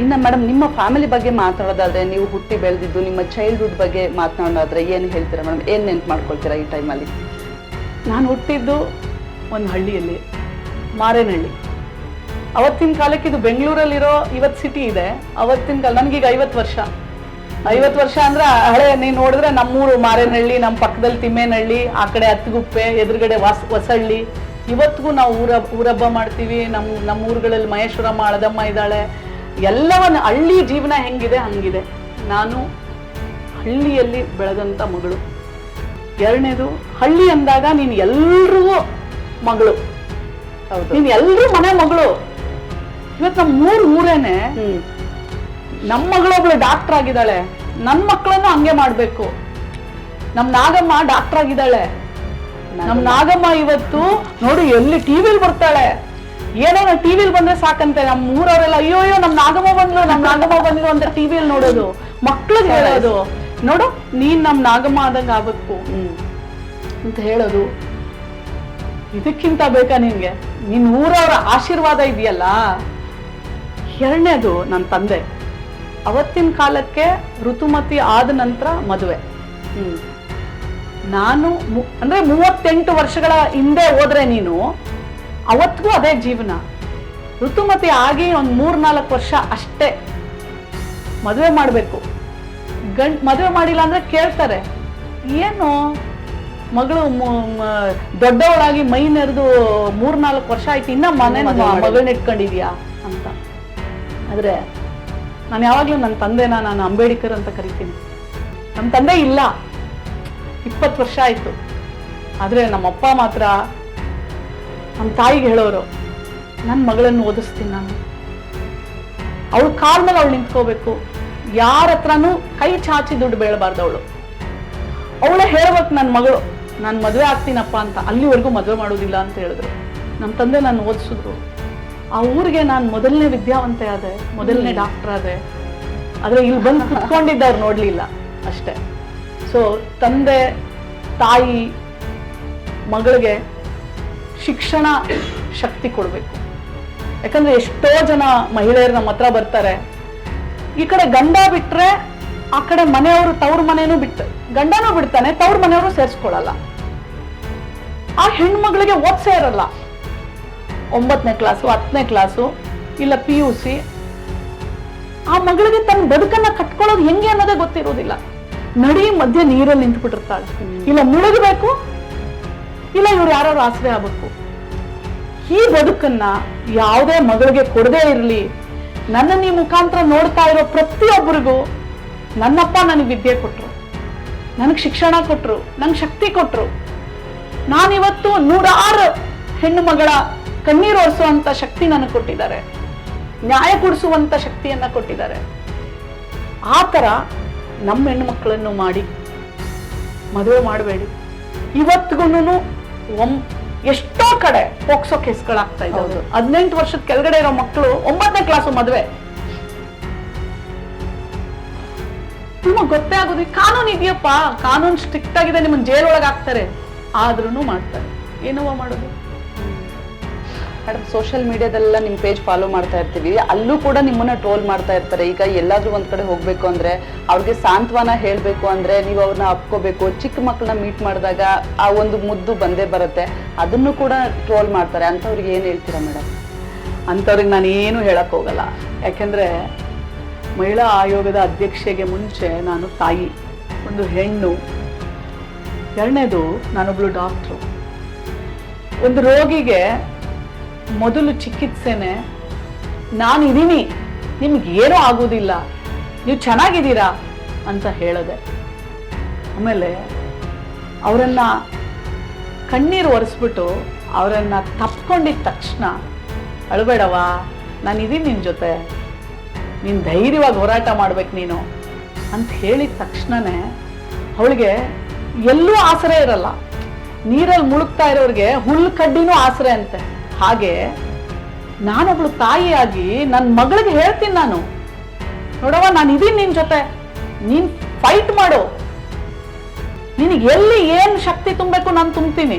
ಇನ್ನ ಮೇಡಮ್ ನಿಮ್ಮ ಫ್ಯಾಮಿಲಿ ಬಗ್ಗೆ ಮಾತಾಡೋದಾದ್ರೆ, ನೀವು ಹುಟ್ಟಿ ಬೆಳೆದಿದ್ದು, ನಿಮ್ಮ ಚೈಲ್ಡ್ಹುಡ್ ಬಗ್ಗೆ ಮಾತನಾಡೋದಾದ್ರೆ ಏನು ಹೇಳ್ತೀರಾ ಮೇಡಮ್ ಏನು ನೆನ್ಪು ಮಾಡ್ಕೊಳ್ತೀರಾ ಈ ಟೈಮಲ್ಲಿ ನಾನು ಹುಟ್ಟಿದ್ದು ಒಂದು ಹಳ್ಳಿಯಲ್ಲಿ, ಮಾರೇನಹಳ್ಳಿ. ಅವತ್ತಿನ ಕಾಲಕ್ಕೆ ಇದು ಬೆಂಗಳೂರಲ್ಲಿರೋ ಇವತ್ತು ಸಿಟಿ ಇದೆ. ಅವತ್ತಿನ ಕಾಲ ನನಗೀಗ ಐವತ್ತು ವರ್ಷ. ಐವತ್ತು ವರ್ಷ ಅಂದ್ರೆ, ಹಳೆ, ನೀನು ನೋಡಿದ್ರೆ ನಮ್ಮೂರು ಮಾರೇನಹಳ್ಳಿ ನಮ್ಮ ಪಕ್ಕದಲ್ಲಿ ತಿಮ್ಮೇನಹಳ್ಳಿ, ಆ ಕಡೆ ಹತ್ತುಗುಪ್ಪೆ ಎದುರುಗಡೆ ವಾಸ್ ಹೊಸಹಳ್ಳಿ ಇವತ್ತಿಗೂ ನಾವು ಊರ, ಊರಬ್ಬ ಮಾಡ್ತೀವಿ. ನಮ್ಮ ನಮ್ಮ ಊರುಗಳಲ್ಲಿ ಮಹೇಶ್ವರಮ್ಮ, ಅಳದಮ್ಮ ಇದ್ದಾಳೆ. ಎಲ್ಲವನ್ನ ಹಳ್ಳಿ ಜೀವನ ಹೆಂಗಿದೆ ಹಂಗಿದೆ. ನಾನು ಹಳ್ಳಿಯಲ್ಲಿ ಬೆಳೆದಂಥ ಮಗಳು. ಎರಡನೇದು ಹಳ್ಳಿ ಅಂದಾಗ ನೀನು ಎಲ್ರಿಗೂ ಮಗಳು. ನೀನು ಎಲ್ರೂ ಮನೆ ಮಗಳು. ಇವತ್ತು ನಮ್ಮ ಮೂರ್ ಮೂರೇನೆ ನಮ್ಮ ಮಗಳೊಬ್ಳು ಡಾಕ್ಟರ್ ಆಗಿದ್ದಾಳೆ. ನನ್ನ ಮಕ್ಕಳನ್ನು ಹಂಗೆ ಮಾಡಬೇಕು. ನಮ್ಮ ನಾಗಮ್ಮ ಡಾಕ್ಟರ್ ಆಗಿದ್ದಾಳೆ. ನಮ್ಮ ನಾಗಮ್ಮ. ಇವತ್ತು ನೋಡಿ ಎಲ್ಲಿ ಟಿವಿಲಿ ಬರ್ತಾಳೆ. ಏನೋ ಟಿವಿಲ್ ಬಂದ್ರೆ ಸಾಕಂತೆ ನಮ್ಮ ಊರವರೆಲ್ಲ ಅಯ್ಯೋ ಅಯ್ಯೋ ನಮ್ ನಾಗಮ್ಮ ಬಂದ್ಲು ನಮ್ ನಾಗಮ್ಮ ಬಂದ್ಲು ಅಂತ ಟಿವಿಯಲ್ಲಿ ನೋಡೋದು. ಮಕ್ಳಿಗೆ ಹೇಳೋದು. ನೋಡು ನೀನ್ ನಮ್ ನಾಗಮ್ಮ ಆದಂಗ ಆಗ್ಬೇಕು. ಹ್ಮ್. ಅಂತ ಹೇಳೋದು. ಇದಕ್ಕಿಂತ ಬೇಕಾ ನಿನ್ಗೆ? ನಿನ್ ಊರವರ ಆಶೀರ್ವಾದ ಇದೆಯಲ್ಲ? ಎರಡನೇದು ನನ್ನ ತಂದೆ. ಅವತ್ತಿನ ಕಾಲಕ್ಕೆ ಋತುಮತಿ ಆದ ನಂತರ ಮದುವೆ. ಹ್ಮ್. ನಾನು ಅಂದ್ರೆ ಮೂವತ್ತೆಂಟು ವರ್ಷಗಳ ಹಿಂದೆ ಹೋದ್ರೆ ನೀನು ಅವತ್ತಿಗೂ ಅದೇ ಜೀವನ. ಋತುಮತಿ ಆಗಿ ಒಂದು ಮೂರ್ನಾಲ್ಕು ವರ್ಷ ಅಷ್ಟೇ. ಮದುವೆ ಮಾಡಬೇಕು. ಗಂಡ್ ಮದುವೆ ಮಾಡಿಲ್ಲ ಅಂದರೆ ಕೇಳ್ತಾರೆ. ಏನು? ಮಗಳು ದೊಡ್ಡವಳಾಗಿ ಮೈ ನೆರೆದು ಮೂರ್ನಾಲ್ಕು ವರ್ಷ ಆಯ್ತು. ಇನ್ನ ಮನೆ. ಮಗಳನ್ನ ಇಟ್ಕೊಂಡಿದ್ಯಾ? ಅಂತ. ಆದ್ರೆ ನಾನು ಯಾವಾಗ್ಲೂ ನನ್ನ ತಂದೆನ ನಾನು ಅಂಬೇಡ್ಕರ್ ಅಂತ ಕರಿತೀನಿ. ನಮ್ಮ ತಂದೆ ಇಲ್ಲ. ಇಪ್ಪತ್ತು ವರ್ಷ ಆಯ್ತು. ಆದ್ರೆ ನಮ್ಮಪ್ಪ ಮಾತ್ರ ನಮ್ಮ ತಾಯಿಗೆ ಹೇಳೋರು ನನ್ನ ಮಗಳನ್ನು ಓದಿಸ್ತೀನಿ ನಾನು. ಅವಳು ಕಾಲ್ ಮೇಲೆ ಅವಳು ನಿಂತ್ಕೋಬೇಕು. ಯಾರ ಹತ್ರನೂ ಕೈ ಚಾಚಿ ದುಡ್ಡು ಬೇಳಬಾರ್ದು ಅವಳು. ಅವಳೇ ಹೇಳ್ಬೇಕು ನನ್ನ ಮಗಳು ನಾನು ಮದುವೆ ಆಗ್ತೀನಪ್ಪ ಅಂತ ಅಲ್ಲಿವರೆಗೂ ಮದುವೆ ಮಾಡೋದಿಲ್ಲ ಅಂತ ಹೇಳಿದ್ರು. ನಮ್ಮ ತಂದೆ ನಾನು ಓದಿಸಿದ್ರು. ಆ ಊರಿಗೆ ನಾನು ಮೊದಲನೇ ವಿದ್ಯಾವಂತೆ ಆದೆ ಮೊದಲನೇ ಡಾಕ್ಟರ್ ಆದೆ. ಆದರೆ ಇಲ್ಲಿ ಬಂದು ಕುತ್ಕೊಂಡಿದ್ದವ್ರು ನೋಡಲಿಲ್ಲ ಅಷ್ಟೇ. ಸೊ ತಂದೆ ತಾಯಿ ಮಗಳಿಗೆ ಶಿಕ್ಷಣ ಶಕ್ತಿ ಕೊಡಬೇಕು. ಯಾಕಂದ್ರೆ ಎಷ್ಟೋ ಜನ ಮಹಿಳೆಯರು ನಮ್ಮ ಹತ್ರ ಬರ್ತಾರೆ. ಈ ಕಡೆ ಗಂಡ ಬಿಟ್ರೆ ಆ ಕಡೆ ಮನೆಯವರು ತವ್ರ ಮನೆಯೂ ಬಿಟ್ಟು, ಗಂಡನೂ ಬಿಡ್ತಾನೆ, ತವ್ರ ಮನೆಯವರು ಸೇರಿಸ್ಕೊಳ್ಳಲ್ಲ ಆ ಹೆಣ್ಮಗಳಿಗೆ ಓದ್ಸೇ ಇರಲ್ಲ. ಒಂಬತ್ತನೇ ಕ್ಲಾಸು, ಹತ್ತನೇ ಕ್ಲಾಸು, ಇಲ್ಲ ಪಿ ಯು ಸಿ ಆ ಮಗಳಿಗೆ ತನ್ನ ಬದುಕನ್ನ ಕಟ್ಕೊಳ್ಳೋದು ಹೆಂಗೆ ಅನ್ನೋದೇ ಗೊತ್ತಿರೋದಿಲ್ಲ. ನಡಿ ಮಧ್ಯೆ ನೀರಲ್ಲಿ ನಿಂತ್ಬಿಟ್ಟಿರ್ತಾಳೆ. ಇಲ್ಲ ಮುಳುಗಬೇಕು ಇಲ್ಲ, ಇವ್ರು ಯಾರು ಆಸರೆ ಆಗ್ಬೇಕು. ಈ ಬದುಕನ್ನ ಯಾವುದೇ ಮಗಳಿಗೆ ಕೊಡದೇ ಇರಲಿ. ನನ್ನ ಈ ಮುಖಾಂತರ ನೋಡ್ತಾ ಇರೋ ಪ್ರತಿಯೊಬ್ಬರಿಗೂ ನನ್ನಪ್ಪ ನನಗೆ ವಿದ್ಯೆ ಕೊಟ್ರು. ನನಗೆ ಶಿಕ್ಷಣ ಕೊಟ್ರು, ನಂಗೆ ಶಕ್ತಿ ಕೊಟ್ರು. ನಾನಿವತ್ತು ನೂರಾರು ಹೆಣ್ಣು ಮಗಳ ಕಣ್ಣೀರು ಒರೆಸುವಂತ ಶಕ್ತಿ ನನಗೆ ಕೊಟ್ಟಿದ್ದಾರೆ. ನ್ಯಾಯ ಕೊಡಿಸುವಂತ ಶಕ್ತಿಯನ್ನ ಕೊಟ್ಟಿದ್ದಾರೆ. ಆ ಥರ ನಮ್ಮ ಹೆಣ್ಣು ಮಕ್ಕಳನ್ನು ಮಾಡಿ ಮದುವೆ ಮಾಡಬೇಡಿ. ಇವತ್ತಿಗೂ ಒಮ್ ಎಷ್ಟೋ ಕಡೆ ಪೋಕ್ಸೋ ಕೇಸ್ಗಳಾಗ್ತಾ ಇದ್ದಾವೆ. ಹದಿನೆಂಟು ವರ್ಷದ ಕೆಳಗಡೆ ಇರೋ ಮಕ್ಕಳು ಒಂಬತ್ತನೇ ಕ್ಲಾಸು ಮದುವೆ. ನಿಮಗೆ ಗೊತ್ತೇ ಆಗೋದು ಕಾನೂನು ಇದೆಯಪ್ಪ. ಕಾನೂನು ಸ್ಟ್ರಿಕ್ಟ್ ಆಗಿದೆ ನಿಮ್ಮನ್ನ ಜೈಲೊಳಗೆ ಒಳಗೆ ಹಾಕ್ತಾರೆ. ಆದ್ರೂ ಮಾಡ್ತಾರೆ. ಏನವ ಮಾಡೋದು? ಮೇಡಮ್ ಸೋಷಿಯಲ್ ಮೀಡಿಯಾದಲ್ಲೆಲ್ಲ ನಿಮ್ಮ ಪೇಜ್ ಫಾಲೋ ಮಾಡ್ತಾ ಇರ್ತೀವಿ. ಅಲ್ಲೂ ಕೂಡ ನಿಮ್ಮನ್ನ ಟ್ರೋಲ್ ಮಾಡ್ತಾ ಇರ್ತಾರೆ. ಈಗ ಎಲ್ಲಾದ್ರೂ ಒಂದ್ ಕಡೆ ಹೋಗ್ಬೇಕು ಅಂದ್ರೆ ಅವ್ರಿಗೆ ಸಾಂತ್ವನ ಹೇಳಬೇಕು ಅಂದ್ರೆ ನೀವು ಅವ್ರನ್ನ ಅಪ್ಕೋಬೇಕು. ಚಿಕ್ಕ ಮಕ್ಕಳನ್ನ ಮೀಟ್ ಮಾಡಿದಾಗ ಆ ಒಂದು ಮುದ್ದು ಬಂದೇ ಬರುತ್ತೆ. ಅದನ್ನು ಕೂಡ ಟ್ರೋಲ್ ಮಾಡ್ತಾರೆ. ಅಂಥವ್ರಿಗೆ ಏನು ಹೇಳ್ತೀರಾ ಮೇಡಮ್ ಅಂಥವ್ರಿಗೆ ನಾನು ಏನು ಹೇಳಕ್ ಹೋಗಲ್ಲ. ಯಾಕೆಂದ್ರೆ ಮಹಿಳಾ ಆಯೋಗದ ಅಧ್ಯಕ್ಷೆಗೆ ಮುಂಚೆ ನಾನು ತಾಯಿ, ಒಂದು ಹೆಣ್ಣು. ಎರಡನೇದು ನಾನೊಬ್ಳು ಡಾಕ್ಟ್ರು ಒಂದು ರೋಗಿಗೆ ಮೊದಲು ಚಿಕಿತ್ಸೆನೆ ನಾನು ಇದ್ದೀನಿ. ನಿಮ್ಗೆ ಏನೂ ಆಗೋದಿಲ್ಲ. ನೀವು ಚೆನ್ನಾಗಿದ್ದೀರಾ ಅಂತ ಹೇಳಿದೆ. ಆಮೇಲೆ ಅವರನ್ನು ಕಣ್ಣೀರು ಒರೆಸ್ಬಿಟ್ಟು ಅವರನ್ನು ತಪ್ಕೊಂಡಿದ್ದ ತಕ್ಷಣ ಅಳಬೇಡವಾ ನಾನು ಇದೀನಿ ನಿನ್ನ ಜೊತೆ. ನೀನು ಧೈರ್ಯವಾಗಿ ಹೋರಾಟ ಮಾಡ್ಬೇಕು ನೀನು ಅಂತ ಹೇಳಿದ ತಕ್ಷಣನೇ ಅವಳಿಗೆ ಎಲ್ಲೂ ಆಸರೆ ಇರಲ್ಲ. ನೀರಲ್ಲಿ ಮುಳುಗ್ತಾ ಇರೋರಿಗೆ ಹುಲ್ಲು ಕಡ್ಡಿನೂ ಆಸರೆ ಅಂತೆ. ಹಾಗೆ ನಾನೊಬ್ಳು ತಾಯಿಯಾಗಿ ನನ್ನ ಮಗಳಿಗೆ ಹೇಳ್ತೀನಿ ನಾನು. ನೋಡವ್ವ ನಾನು ಇದೀನಿ ನಿನ್ ಜೊತೆ. ನೀನ್ ಫೈಟ್ ಮಾಡು. ನಿನಗೆ ಎಲ್ಲಿ ಏನ್ ಶಕ್ತಿ ತುಂಬಬೇಕು ನಾನು ತುಂಬ್ತೀನಿ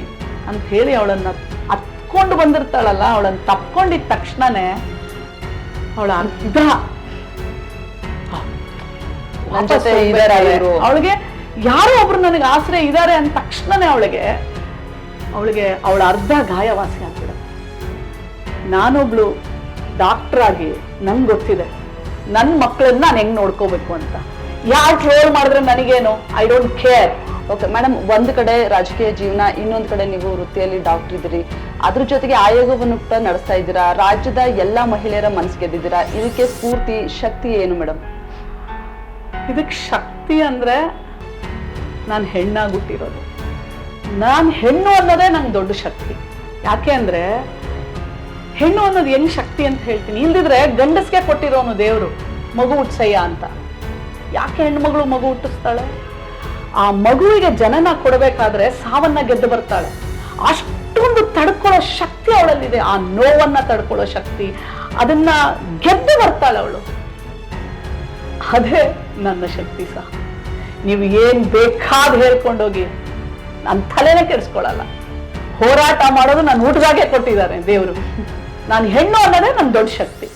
ಅಂತ ಹೇಳಿ ಅವಳನ್ನ ಹತ್ಕೊಂಡು ಬಂದಿರ್ತಾಳಲ್ಲ ಅವಳನ್ನ ತಪ್ಕೊಂಡಿದ ತಕ್ಷಣನೇ ಅವಳ ಅರ್ಧ ಅವಳಿಗೆ ಯಾರೋ ಒಬ್ರು ನನಗೆ ಆಶ್ರಯ ಇದ್ದಾರೆ ಅಂದ ತಕ್ಷಣನೇ ಅವಳಿಗೆ ಅವಳಿಗೆ ಅವಳ ಅರ್ಧ ಗಾಯವಾಸಿ ಆಗ್ಬಿಡುತ್ತೆ. ನಾನೊಬ್ಳು ಡಾಕ್ಟರ್ ಆಗಿ ನಂಗೆ ಗೊತ್ತಿದೆ. ನನ್ನ ಮಕ್ಕಳನ್ನ ನಾನು ಹೆಂಗ್ ನೋಡ್ಕೋಬೇಕು ಅಂತ. ಯಾರು ಟ್ರೋಲ್ ಮಾಡಿದ್ರೆ ನನಗೇನು? I don't care okay madam ಒಂದು ಕಡೆ ರಾಜಕೀಯ ಜೀವನ, ಇನ್ನೊಂದು ಕಡೆ ನೀವು ವೃತ್ತಿಯಲ್ಲಿ ಡಾಕ್ಟರ್ ಇದ್ದೀರಿ. ಅದ್ರ ಜೊತೆಗೆ ಆಯೋಗವನ್ನು ಕೂಡ ನಡೆಸ್ತಾ ಇದ್ದೀರಾ? ರಾಜ್ಯದ ಎಲ್ಲ ಮಹಿಳೆಯರ ಮನಸ್ಸು ಗೆದ್ದಿದ್ದೀರಾ ಇದಕ್ಕೆ ಸ್ಫೂರ್ತಿ, ಶಕ್ತಿ ಏನು ಮೇಡಮ್ ಇದಕ್ಕೆ ಶಕ್ತಿ ಅಂದರೆ ನಾನು ಹೆಣ್ಣಾಗಿ ಹುಟ್ಟಿರೋದು. ನಾನು ಹೆಣ್ಣು ಅನ್ನೋದೇ ನಂಗೆ ದೊಡ್ಡ ಶಕ್ತಿ. ಯಾಕೆ ಅಂದ್ರೆ ಹೆಣ್ಣು ಅನ್ನೋದು ಹೆಂಗ್ ಶಕ್ತಿ ಅಂತ ಹೇಳ್ತೀನಿ. ಇಲ್ದಿದ್ರೆ ಗಂಡಸ್ಗೆ ಕೊಟ್ಟಿರೋನು ದೇವರು, ಮಗು ಹುಟ್ಸಯ್ಯ ಅಂತ. ಯಾಕೆ ಹೆಣ್ಮಗಳು ಮಗು ಹುಟ್ಟಿಸ್ತಾಳೆ? ಆ ಮಗುವಿಗೆ ಜನನ ಕೊಡಬೇಕಾದ್ರೆ ಸಾವನ್ನ ಗೆದ್ದು ಬರ್ತಾಳೆ. ಅಷ್ಟೊಂದು ತಡ್ಕೊಳ್ಳೋ ಶಕ್ತಿ ಅವಳಲ್ಲಿದೆ. ಆ ನೋವನ್ನ ತಡ್ಕೊಳ್ಳೋ ಶಕ್ತಿ, ಅದನ್ನ ಗೆದ್ದು ಬರ್ತಾಳೆ ಅವಳು. ಅದೇ ನನ್ನ ಶಕ್ತಿ ಸಹ ನೀವು ಏನ್ ಬೇಕಾದ್ ಹೇಳ್ಕೊಂಡೋಗಿ ನನ್ನ ತಲೆನೇ ಕೆಡಿಸ್ಕೊಳ್ಳಲ್ಲ ಹೋರಾಟ ಮಾಡೋದು ನನ್ನ ಊಟದಾಗೆ ಕೊಟ್ಟಿದ್ದಾರೆ ದೇವರು. ನಾನು ಹೆಣ್ಣು ಅನ್ನೋದೇ ನನ್ನ ದೊಡ್ಡ ಶಕ್ತಿ.